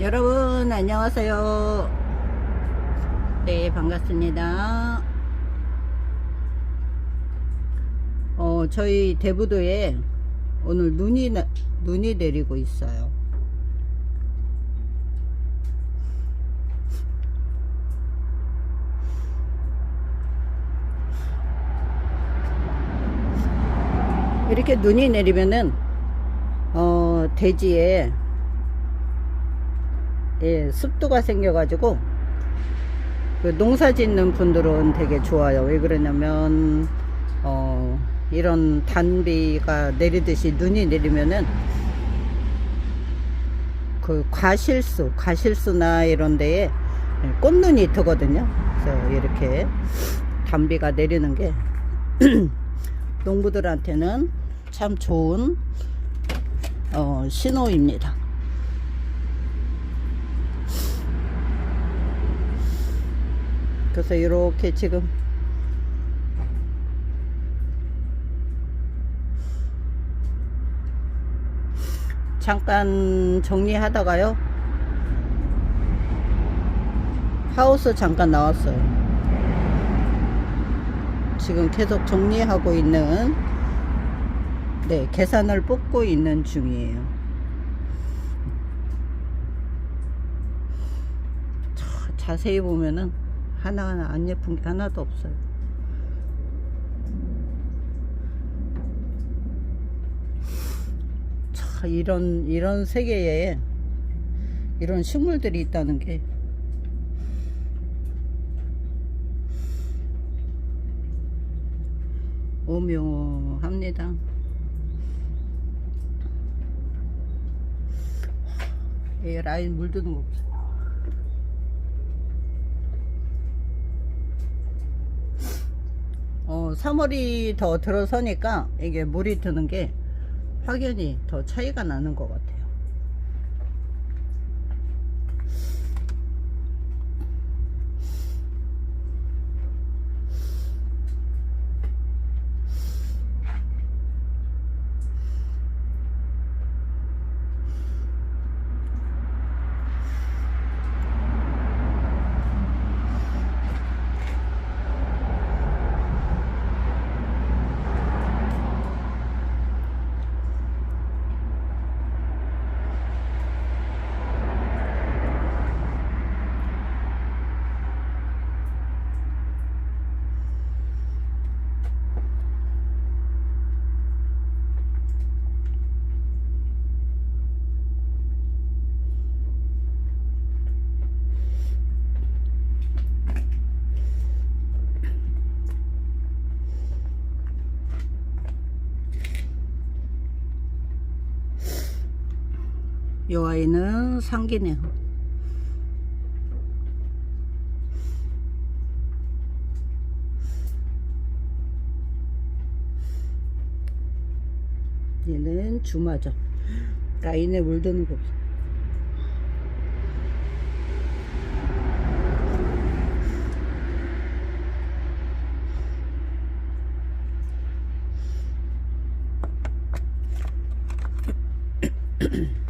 여러분 안녕하세요. 네 반갑습니다. 어 저희 대부도에 오늘 눈이 나- 눈이 내리고 있어요. 이렇게 눈이 내리면은 어 대지에 예, 습도가 생겨가지고 그 농사 짓는 분들은 되게 좋아요. 왜 그러냐면 어, 이런 단비가 내리듯이 눈이 내리면은 그 과실수, 과실수나 이런 데에 꽃눈이 트거든요. 그래서 이렇게 단비가 내리는 게 농부들한테는 참 좋은 어, 신호입니다. 그래서 이렇게 지금 잠깐 정리하다가요. 하우스 잠깐 나왔어요. 지금 계속 정리하고 있는 네 계산을 뽑고 있는 중이에요. 자, 자세히 보면은 하나하나 안 예쁜 게 하나도 없어요. 자, 이런, 이런 세계에 이런 식물들이 있다는 게 오묘합니다. 이 라인 물드는 거 없어요. 어, 3월이 더 들어서니까 이게 물이 드는 게 확연히 더 차이가 나는 것 같아요. 요 아이는 상기네요 얘는 주마죠 라인에 물드는 거 Mm-hmm.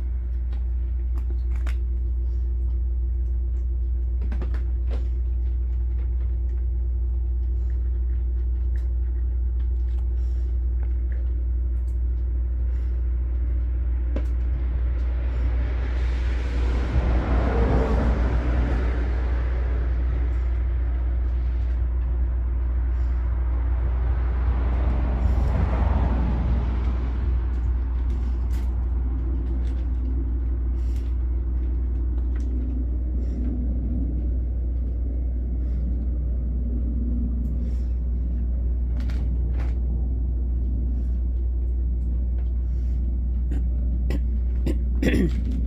Mm-hmm.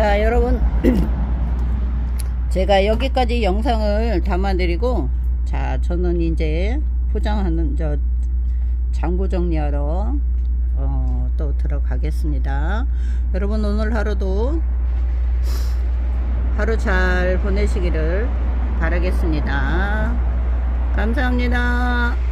자 여러분. 제가 여기까지 영상을 담아드리고 자 저는 이제 포장하는 저 장부 정리하러 어, 또 들어가겠습니다. 여러분 오늘 하루도 하루 잘 보내시기를 바라겠습니다. 감사합니다